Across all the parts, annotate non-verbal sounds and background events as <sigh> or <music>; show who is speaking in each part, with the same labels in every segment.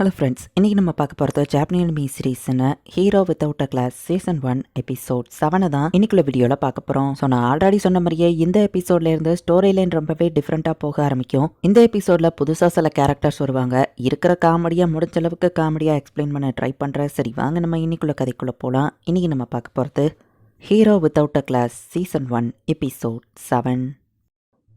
Speaker 1: Hello friends இன்றைக்கி நம்ம பார்க்க போகிறது ஜாப்னியல் மீ சீரீஸ்னு hero without a class season one episode செவனை தான் இன்னைக்குள்ள வீடியோவில் பார்க்க போகிறோம் ஸோ நான் ஆல்ரெடி சொன்ன மாதிரியே இந்த எபிசோட்ல இருந்து ஸ்டோரி லைன் ரொம்பவே டிஃப்ரெண்ட்டாக போக ஆரம்பிக்கும். இந்த எபிசோடில் புதுசாக சில கேரக்டர்ஸ் வருவாங்க. இருக்கிற காமெடியாக முடிஞ்ச அளவுக்கு காமெடியாக எக்ஸ்பிளைன் பண்ண ட்ரை பண்ணுறேன் சரி வாங்க நம்ம இன்னைக்குள்ள கதைக்குள்ளே போகலாம் இன்றைக்கி நம்ம பார்க்க போகிறது hero without a class season one episode seven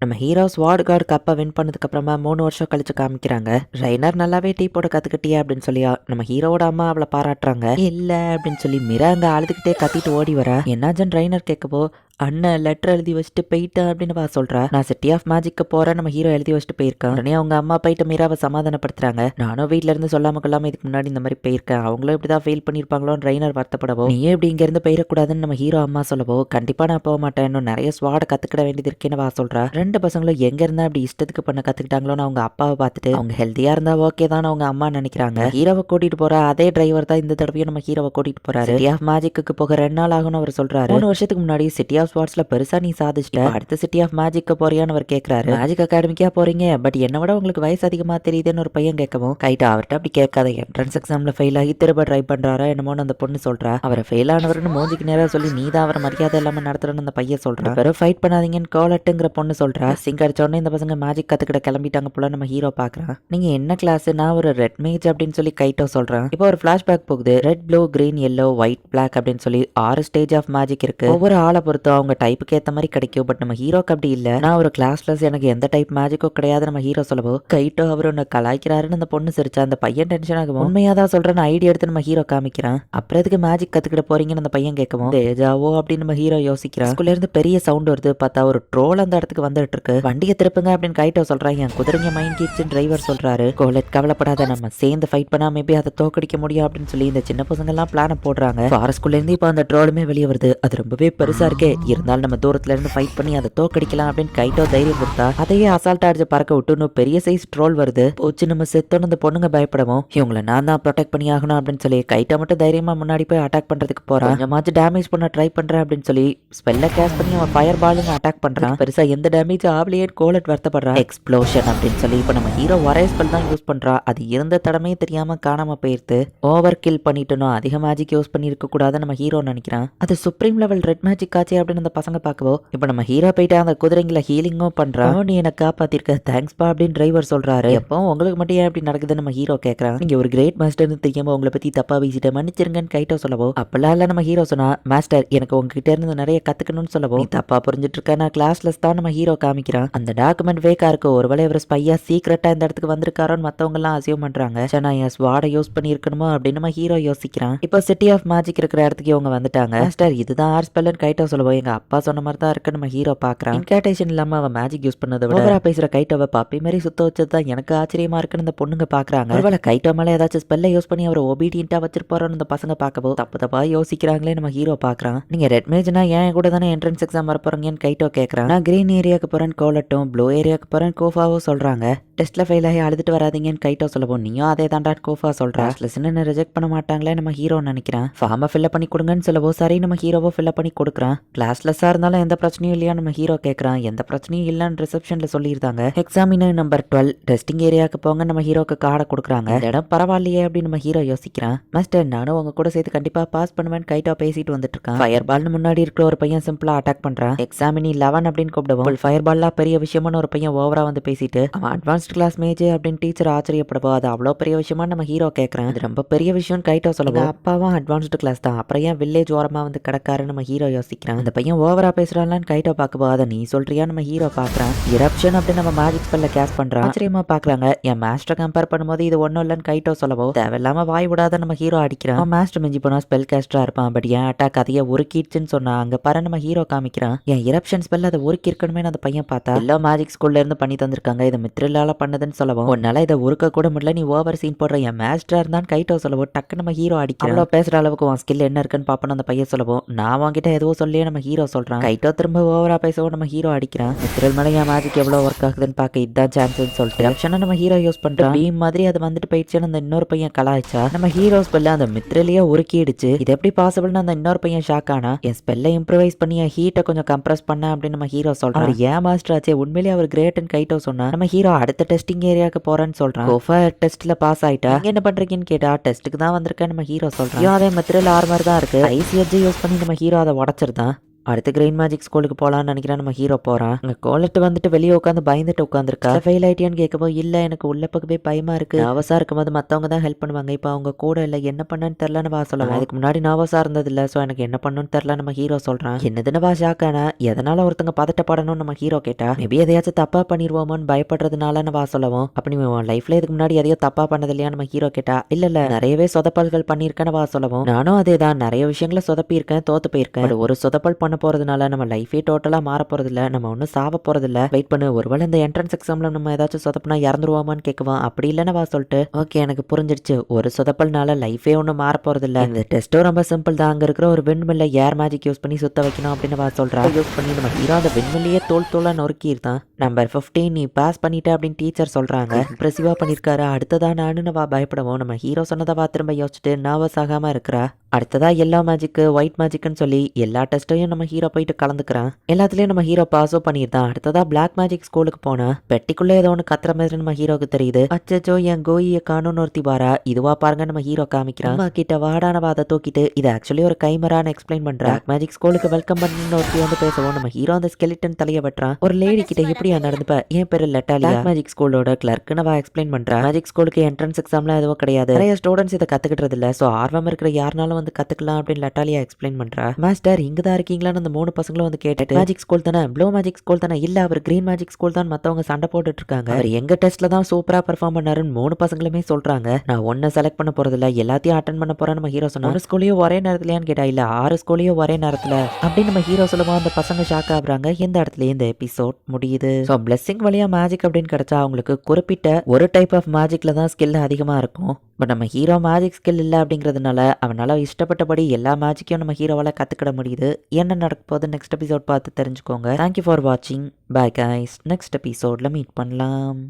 Speaker 1: நம்ம ஹீரோஸ் வார்டு கார்டு கப்பை வின் பண்ணதுக்கப்புறமா மூணு வருஷம் கழிச்சு காமிக்கிறாங்க. ரைனர் நல்லாவே டீ போட கத்துக்கிட்டியா அப்படின்னு சொல்லி நம்ம ஹீரோவோட அம்மா அவளை பாராட்டுறாங்க. இல்லை அப்படின்னு சொல்லி மிரா அங்கே அழுதுகிட்டே கத்திட்டு ஓடி வர. என்னாஜன் ரைனர் கேட்கவோ அண்ணன் லெட்டர் எழுதி வச்சுட்டு போயிட்டேன் அப்படின்னு வா சொல்றா. நான் சிட்டி ஆஃப் மேஜிக்கு போறேன் நம்ம ஹீரோ எழுதி வச்சுட்டு போயிருக்கேன். உடனே அவங்க அம்மா போயிட்டு மீராவை சமாதானப்படுத்துறாங்க. நானும் வீட்ல இருந்து சொல்லாம கொள்ளாம இதுக்கு முன்னாடி இந்த மாதிரி போயிருக்கேன். அவங்களும் இப்படிதான் ஃபெயில் பண்ணிருப்பாங்களோன்னு ரைனர் வருத்தப்படவோ நீ இப்படி இங்க இருந்து போயிடக்கூடாதுன்னு நம்ம ஹீரோ அம்மா சொல்லவோ கண்டிப்பா நான் போக மாட்டேன். இன்னும் நிறைய ஸ்வாட கத்துக்கிட வேண்டியது இருக்கேன்னு வா சொல்றா. ரெண்டு பசங்களும் எங்க இருந்தா அப்படி இஷ்டத்துக்கு பண்ண கத்துக்கிட்டாங்களோன்னு அவங்க அப்பாவை பார்த்துட்டு அவங்க ஹெல்த்தியா இருந்தா ஓகே தான் அவங்க அம்மா நினைக்கிறாங்க. ஹீரோவை கூட்டிட்டு போற அதே டிரைவர் தான் இந்த தடவையும் நம்ம ஹீரோவை கூட்டிட்டு போறாரு. சிட்டி ஆஃப் மேஜிக்கு போக ரெண்டு நாள் ஆகும்னு அவர் சொல்றாரு. மூணு வருஷத்துக்கு முன்னாடி சிட்டி ஆஃப் ஸ்வாட்ஸ்ல பெருசா நீ சாதிச்சிட்ட. அடுத்த சிட்டி ஆஃப் மேஜிக்கு போறியான்னு அவர் கேக்குறாரு. மேஜிக் அகாடமிக்கா போறீங்க? பட் என்ன விட உங்களுக்கு வயசு அதிகமா தெரியுதுன்னு ஒரு பையன் கேட்கவும் கைட்டா அவர்கிட்ட அப்படி கேட்காத. என்ட்ரன்ஸ் எக்ஸாம்ல ஃபெயில் ஆகி திரும்ப ட்ரை பண்றாரா என்னமோன்னு அந்த பொண்ணு சொல்றா. அவரை ஃபெயில் ஆனவர்னு மோதிக்கு நேரா சொல்லி நீ தான் அவரை மரியாதை இல்லாம நடத்துறன்னு அந்த பையன் சொல்றான் வெறும் ஃபைட் பண்ணாதீங்கன்னு கோலட்டுங்கிற பொண்ணு சொல்றா. சிங்க் அடிச்ச உடனே இந்த பசங்க மேஜிக் கத்துக்கிட கிளம்பிட்டாங்க போல நம்ம ஹீரோ பாக்குறான் நீங்க என்ன கிளாஸ் நான் ஒரு ரெட் மேஜ் அப்படின்னு சொல்லி கைட்டோ சொல்றேன் இப்போ ஒரு ஃபிளாஷ்பேக் போகுது. Red blue green yellow white black அப்படின்னு சொல்லி ஆறு ஸ்டேஜ் ஆஃப் மேஜிக் இருக்கு. ஒவ்வொரு ஆளை பொறுத்து அவங்க டைப்புக்கு ஏற்ற மாதிரி கிடைக்கும். பட் நம்ம ஹீரோக்கு அப்படி இல்லை. நான் ஒரு கிளாஸ்லஸ் எனக்கு எந்த டைப் மேஜிக்கோ கிடையாது நம்ம ஹீரோ சொல்லவோ. கைட்டோ அவர் ஒன்று கலாய்க்கிறாருன்னு அந்த பொண்ணு சிரிச்சா அந்த பையன் டென்ஷன் ஆகும்? உண்மையாக தான் சொல்கிறேன் ஐடியா எடுத்து நம்ம ஹீரோ காமிக்கிறான். அப்புறம் எதுக்கு மேஜிக் கற்றுக்கிட போறீங்கன்னு அந்த பையன் கேட்கவும் தேஜாவோ அப்படின்னு நம்ம ஹீரோ யோசிக்கிறான். ஸ்கூல்லேருந்து பெரிய சவுண்ட் வருது பார்த்தா ஒரு ட்ரோல் அந்த இடத்துக்கு வந்துட்டு இருக்கு. வண்டியை திருப்புங்க அப்படின்னு கைட்டோ சொல்கிறான் என் குதிரைங்க மைண்ட் கீட்ஸ் டிரைவர் சொல்கிறாரு கோலட் கவலைப்படாத நம்ம சேர்ந்து ஃபைட் பண்ணா மேபி அதை தோக்கடிக்க முடியும் அப்படின்னு சொல்லி இந்த சின்ன பசங்கள்லாம் பிளானை போடுறாங்க. ஃபாரஸ்ட் இருந்து இப்போ அந்த ட்ரோலுமே வெளியே வருது. அது ரொம்பவே பெருசாக இருக்கே. இருந்தாலும் நம்ம தூரத்துல இருந்து ஃபைட் பண்ணி அதை தோக்கடிக்கலாம் அப்படின்னு கைட்டோ தைரியம் கொடுத்தா அதையே அசால்ட் அடிச்சு பறக்க விட்டு இன்னும் பெரிய சைஸ் ட்ரோல் வருது. போச்சு நம்ம செத்தோன்னு அந்த பொண்ணுங்க பயப்படவும். இவங்கள நான் தான் ப்ரொடெக்ட் பண்ணி ஆகணும் அப்படின்னு சொல்லி கைட்டை மட்டும் தைரியமா முன்னாடி போய் அட்டாக் பண்றதுக்கு போறான் கொஞ்சமாச்சும் டேமேஜ் பண்ண ட்ரை பண்றேன் அப்படின்னு சொல்லி ஸ்பெல்ல கேஸ் பண்ணி அவன் ஃபயர் பாலுங்க அட்டாக் பண்றான் பெருசா எந்த டேமேஜ் ஆவலையே கோலட் வருத்தப்படுறான் எக்ஸ்ப்ளோஷன் அப்படின்னு சொல்லி இப்போ நம்ம ஹீரோ ஒரே ஸ்பெல் தான் யூஸ் பண்றா. அது இருந்த தடமே தெரியாம காணாம போயிருது ஓவர் கில் பண்ணிட்டனும் அதிக மேஜிக் யூஸ் பண்ணிருக்க கூடாதுன்னு நம்ம ஹீரோ நினைக்கிறான். அது சுப்ரீம் லெவல் ரெட் மேஜிக் ஆச்சு அப்படின்னு அந்த பசங்க பார்க்கவோ இப்போ நம்ம ஹீரோ போயிட்டு அந்த குதிரைங்களை ஹீலிங்கும் பண்றான் நீ என்ன காப்பாத்திருக்க. தேங்க்ஸ்பா அப்படின்னு டிரைவர் சொல்றாரு. எப்போ உங்களுக்கு மட்டும் ஏன் இப்படி நடக்குதுன்னு நம்ம ஹீரோ கேட்கறான் நீங்க ஒரு கிரேட் மாஸ்டர்னு தெரியாம உங்களை பத்தி தப்பா வீசிட்டு மன்னிச்சிருங்கன்னு கைட்டோ சொல்லவோ? அப்பெல்லாம் இல்ல நம்ம ஹீரோ சொன்னா மாஸ்டர் எனக்கு உங்ககிட்ட இருந்து நிறைய கத்துக்கணும்னு சொல்லவோ? நீ தப்பா புரிஞ்சிட்டு இருக்க. நான் கிளாஸ்லஸ் தான் நம்ம ஹீரோ காமிக்கிறான். அந்த டாக்குமெண்ட் வேக்கா இருக்கு. ஒருவேளை இவர் ஸ்பையா சீக்கிரட்டா இந்த இடத்துக்கு வந்திருக்காரோன்னு மத்தவங்க எல்லாம் அசியம் பண்றாங்க. சரி நான் என் ஸ்வாட யூஸ் பண்ணியிருக்கணுமோ அப்படின்னு நம்ம ஹீரோ யோசிக்கிறான். இப்போ சிட்டி ஆஃப் மேஜிக் இருக்கிற இடத்துக்கு இவங்க வந்துட்டாங்க. மாஸ்டர் இதுதான் ஆர்ஸ் பெல்லன் கைட்டோ சொல்லவோ? எங்க அப்பா சொன்ன மாதிரி தான் இருக்கு நம்ம ஹீரோ பாக்குறான். இன்காட்டேஷன் இல்லாம அவன் மேஜிக் யூஸ் பண்ணதை விட ஓவரா பேசுற கைட்டோவை பாப்பி மாதிரி சுத்த வச்சது தான் எனக்கு ஆச்சரியமா இருக்குன்னு இந்த பொண்ணுங்க பாக்குறாங்க. ஒருவேளை கைட்டோ மேல ஏதாச்சும் ஸ்பெல்ல யூஸ் பண்ணி அவர் ஒபீடியன்ட்டா வச்சிருப்பாரோன்னு இந்த பசங்க பார்க்கவோ தப்பு தப்பா யோசிக்கிறாங்களே நம்ம ஹீரோ பாக்குறான். நீங்க ரெட் மேஜ்னா ஏன் கூட தானே என்ட்ரன்ஸ் எக்ஸாம் வர போறீங்கன்னு கைட்டோ கேக்குறான். நான் கிரீன் ஏரியாக்கு போறேன் கோலட்டும் ப்ளூ ஏரியாக்கு போறேன் கோஃபாவோ சொல்றாங்க. டெஸ்ட்ல ஃபெயில் ஆகி அழுதுட்டு வராதீங்கன்னு கைட்டோ சொல்லவும் நீயும் அதே தாண்டா கோஃபா சொல்றா. லெசன் ரிஜெக்ட் பண்ண மாட்டாங்களே நம்ம ஹீரோ நினைக்கிறான். ஃபார்மை ஃபில்அப் பண்ணி கொடுங்கன்னு சொல்லவோ சரி நம்ம ஹீரோவோ ஃபில்அப் பண்ணி கொடுக்குறான். கிளாஸ்லெஸ்ஸா இருந்தாலும் எந்த பிரச்சனையும் இல்லையா? நம்ம ஹீரோ கேட்கறான் எந்த பிரச்சனையும் இல்லைன்னு ரிசப்ஷன்ல சொல்லியிருந்தாங்க. எக்ஸாமினர் நம்பர் டுவெல் டெஸ்டிங் ஏரியாவுக்கு போங்க. நம்ம ஹீரோக்கு கார்டை கொடுக்குறாங்க. இந்த இடம் பரவாயில்லையே அப்படின்னு நம்ம ஹீரோ யோசிக்கிறான். மாஸ்டர் நானும் உங்க கூட சேர்த்து கண்டிப்பா பாஸ் பண்ணுவேன் கைட்டா பேசிட்டு வந்துட்டு இருக்கான். ஃபயர் பால்னு முன்னாடி இருக்கிற ஒரு பையன் சிம்பிளா அட்டாக் பண்றான். எக்ஸாமினி லெவன் அப்படின்னு கூப்பிடுவோம். ஃபயர் பால்லாம் பெரிய விஷயமான ஒரு பையன் ஓவரா வந்து பேசிட்டு அவன் அட்வான்ஸ்ட் கிளாஸ் மேஜ் அப்படின்னு டீச்சர் ஆச்சரியப்படுவோம் அது அவ்வளோ பெரிய விஷயமா நம்ம ஹீரோ கேட்கறேன் அது ரொம்ப பெரிய விஷயம் கைட்டோ சொல்லுவோம். அப்பாவும் அட்வான்ஸ்டு கிளாஸ் தான். அப்புறம் ஏன் வில்லேஜ் ஓரமா வந்து கிடக்காரு நம்ம ஹீரோ யோசிக்கிறான். அந்த பையன் ஓவரா பேசுறான்லான்னு கைட்டோ பார்க்க போகாத. நீ சொல்றியா? நம்ம ஹீரோ பாக்குறான் இரப்ஷன் அப்படி நம்ம மேஜிக் ஸ்பெல்ல கேஸ் பண்றான். ஆச்சரியமா பாக்குறாங்க என் மாஸ்டர் கம்பேர் பண்ணும்போது இது ஒன்றும் இல்லைன்னு கைட்டோ சொல்லவோ? தேவையில்லாம வாய் விடாத நம்ம ஹீரோ அடிக்கிறான். அவன் மாஸ்டர் மிஞ்சி போனா ஸ்பெல் கேஸ்டரா இருப்பான். பட் ஏன் அட்டாக் அதையே உருக்கிடுச்சுன்னு சொன்னா அங்க பாரு நம்ம ஹீரோ காமிக்கிறான். என் இரப்ஷன் ஸ்பெல் அதை உருக்கி இருக்கணுமே அந்த பையன் பார்த்தா. எல்லா மேஜிக் ஸ்கூல்ல இருந்து பண்ணி தந்திருக்காங்க. இதை மித்ரிலால பண்ணதுன்னு சொல்லவும் உன்னால இதை உருக்க கூட முடியல. நீ ஓவர் சீன் போடுற என் மேஸ்டரா இருந்தான் கைட்டோ சொல்லவும் டக்கு நம்ம ஹீரோ அடிக்கிறோம் பேசுற அளவுக்கு உன் ஸ்கில் என்ன இருக்குன்னு பாப்போம் அந்த பையன் சொல்லவும் நான் வாங்கிட்ட எதுவும் சொல்லியே நம்ம ஹீரோ ஹீரோ சொல்றான். கைட்டோ திரும்ப ஓவரா பேசவும் நம்ம ஹீரோ அடிக்கிறான். மித்ரல் மேல என் மேஜிக் எவ்வளவு ஒர்க் ஆகுதுன்னு பார்க்க இதுதான் சான்ஸ்னு சொல்லிட்டு. ஆப்ஷனை நம்ம ஹீரோ யூஸ் பண்றோம் பீம் மாதிரி அது வந்துட்டு போயிடுச்சுன்னு அந்த இன்னொரு பையன் கலாய்ச்சா? நம்ம ஹீரோ ஸ்பெல்ல அந்த மித்ரலையே உருக்கிடுச்சு. இது எப்படி பாசிபிள்னு அந்த இன்னொரு பையன் ஷாக் ஆனா என் ஸ்பெல்லை இம்ப்ரவைஸ் பண்ணி என் ஹீட்டை கொஞ்சம் கம்ப்ரஸ் பண்ண அப்படின்னு நம்ம ஹீரோ சொல்றான். ஏன் மாஸ்டர் ஆச்சே? உண்மையிலேயே அவர் கிரேட்னு கைட்டோ சொன்னா நம்ம ஹீரோ அடுத்த டெஸ்டிங் ஏரியாவுக்கு போறேன்னு சொல்றான். கோஃபா டெஸ்ட்ல பாஸ் ஆயிட்டா? என்ன பண்றீங்கன்னு கேட்டா டெஸ்ட்டுக்கு தான் வந்திருக்கேன் நம்ம ஹீரோ சொல்றான். அதே மெத்தீரியல் ஆர்மர் தான் இருக்கு. ஐசிஎஜ் யூஸ் பண்ணி நம்ம ஹீரோ அதை உடச்சிருந்தான் அடுத்து கிரீன் மேஜிக் ஸ்கூலுக்கு போகலான்னு நினைக்கிறேன். நம்ம ஹீரோ போகிறான் அங்கே கோலட்டு வந்துட்டு வெளியே உட்காந்து பயந்துட்டு உட்காந்துருக்கா ஃபெயில் ஆயிட்டியான்னு கேட்கப்போ இல்லை எனக்கு உள்ள பக்கமே பயமா இருக்கு. நர்வஸா இருக்கும்போது மத்தவங்க தான் ஹெல்ப் பண்ணுவாங்க. இப்போ அவங்க கூட இல்லை என்ன பண்ணன்னு தெரியலன்னு வா சொல்லலாம் அதுக்கு முன்னாடி நர்வஸா இருந்தது இல்லை ஸோ எனக்கு என்ன பண்ணணும்னு தெரில நம்ம ஹீரோ சொல்கிறான் என்னதுன்னு வா ஷாக்கானா எதனால ஒருத்தங்க பதட்டப்படணும்னு நம்ம ஹீரோ கேட்டா மேபி எதையாச்சும் தப்பாக பண்ணிடுவோமோன்னு பயப்படுறதுனால வா சொல்லவும். அப்படி நீ உன் லைஃப்ல இதுக்கு முன்னாடி எதையோ தப்பாக பண்ணது இல்லையா நம்ம ஹீரோ கேட்டா இல்ல இல்லை நிறையவே சொதப்பல்கள் பண்ணியிருக்கேன்னு வா சொல்லவும். நானும் அதே தான் நிறைய விஷயங்களை சொதப்பியிருக்கேன் தோத்து போயிருக்கேன். ஒரு சொதப்பல் பண்ண போகிறதுனால நம்ம லைஃபே டோட்டலாக மாற போகிறதில்ல நம்ம ஒன்றும் சாவ போகிறதில்ல வெயிட் பண்ணு ஒருவேளை இந்த என்ட்ரன்ஸ் எக்ஸாம்ல நம்ம ஏதாச்சும் சொதப்பினா இறந்துருவோமான்னு கேட்குவான் அப்படி இல்லைன்னு வா சொல்லிட்டு. ஓகே எனக்கு புரிஞ்சிருச்சு. ஒரு சொதப்பல்னால லைஃபே ஒன்றும் மாற போகிறதில்ல இந்த டெஸ்ட்டும் ரொம்ப சிம்பிள் தான். அங்கே இருக்கிற ஒரு விண்மில்லை ஏர் மேஜிக் யூஸ் பண்ணி சுத்த வைக்கணும் அப்படின்னு வா சொல்றா. யூஸ் பண்ணி நம்ம ஹீரோ அந்த விண்மில்லையே தோல் தோலாக நொறுக்கியிருந்தான் நம்பர் 15 நீ பாஸ் பண்ணிட்ட அப்படின்னு டீச்சர் சொல்றாங்க. <laughs> இம்ப்ரெசிவா பண்ணிருக்காரு? அடுத்ததா நானு வா பயப்படவும். நம்ம ஹீரோ சொன்னதை வா திரும்ப யோசிச்சுட்டு நர்வஸ் ஆகாம இருக்கிறா? அடுத்ததா எல்லா மேஜிக்கு ஒயிட் மேஜிக்னு சொல்லி எல்லா டெஸ்ட்டையும் நம்ம ஹீரோ போயிட்டு கலந்துக்கிறான். எல்லாத்துலயும் நம்ம ஹீரோ பாஸோ பண்ணியிருந்தான். அடுத்ததா பிளாக் மேஜிக் ஸ்கூலுக்கு போனா பெட்டிக்குள்ள ஏதோ ஒன்று கத்துற மாதிரி நம்ம ஹீரோக்கு தெரியுது. அச்சச்சோ என் கோயிய காணும்னு ஒருத்தி வாரா. இதுவா பாருங்க நம்ம ஹீரோ காமிக்கிறான். கிட்ட வாடான அதை தூக்கிட்டு இது ஆக்சுவலி ஒரு கைமரான்னு எக்ஸ்பிளைன் பண்றா. பிளாக் மேஜிக் ஸ்கூலுக்கு வெல்கம் பண்ணு ஒருத்தி வந்து பேசவும். நம்ம ஹீரோ அந்த ஸ்கெலிட்டன் தலைய வெட்டுறான். ஒரு லேடி கிட்ட எப்படியா நடந்துப்ப? என் பேரு லெட்டாலியா? மேஜிக் ஸ்கூலோட கிளர்க்குன்னு அவ எக்ஸ்பிளைன் பண்றா மேஜிக் ஸ்கூலுக்கு என்ட்ரன்ஸ் எக்ஸாம்லாம் எதுவும் கிடையாது. நிறைய ஸ்டூடெண்ட்ஸ் இதை கத்துக்கிட்டது இல்ல சோ ஆர்வம் இருக்கிற யாருனாலும் வந்து கத்துக்கலாம் அப்படின்னு லட்டாலியா எக்ஸ்பிளைன் பண்றா? மாஸ்டர் இங்க தான் இருக்கீங்களான்னு அந்த மூணு பசங்களும் வந்து கேட்டுட்டு மேஜிக் ஸ்கூல் தானே? ப்ளூ மேஜிக் ஸ்கூல் தானே? இல்ல அவர் கிரீன் மேஜிக் ஸ்கூல் தான் மத்தவங்க சண்டை போட்டுட்டு இருக்காங்க அவர் எங்க டெஸ்ட்ல தான் சூப்பரா பெர்ஃபார்ம் பண்ணாருன்னு மூணு பசங்களுமே சொல்றாங்க. நான் ஒன்ன செலக்ட் பண்ண போறது இல்ல எல்லாத்தையும் அட்டன் பண்ண போறேன் நம்ம ஹீரோ சொன்னா ஒரு ஸ்கூலையும் ஒரே நேரத்துலயான்னு கேட்டா இல்ல ஆறு ஸ்கூலையும் ஒரே நேரத்துல. அப்படின்னு நம்ம ஹீரோ சொல்லுவோம் அந்த பசங்க ஷாக் ஆகுறாங்க. எந்த இடத்துல? இந்த எபிசோட் முடியுது. ஸோ பிளெஸிங் வழியாக மேஜிக் அப்படின்னு கிடைச்சா அவங்களுக்கு குறிப்பிட்ட ஒரு டைப் ஆஃப் மேஜிக்கில் தான் ஸ்கில் அதிகமாக இருக்கும். பட் நம்ம ஹீரோ மேஜிக் ஸ்கில் இல்லை அப்படிங்கிறதுனால அவனால் இஷ்டப்பட்டபடி எல்லா மேஜிக்கையும் நம்ம ஹீரோவால் கற்றுக்கிட முடியுது. என்ன நடக்க போகுது நெக்ஸ்ட் எபிசோட் பார்த்து தெரிஞ்சுக்கோங்க. தேங்க்யூ ஃபார் வாட்சிங் பாய் கைஸ் நெக்ஸ்ட் எபிசோடில் மீட் பண்ணலாம்.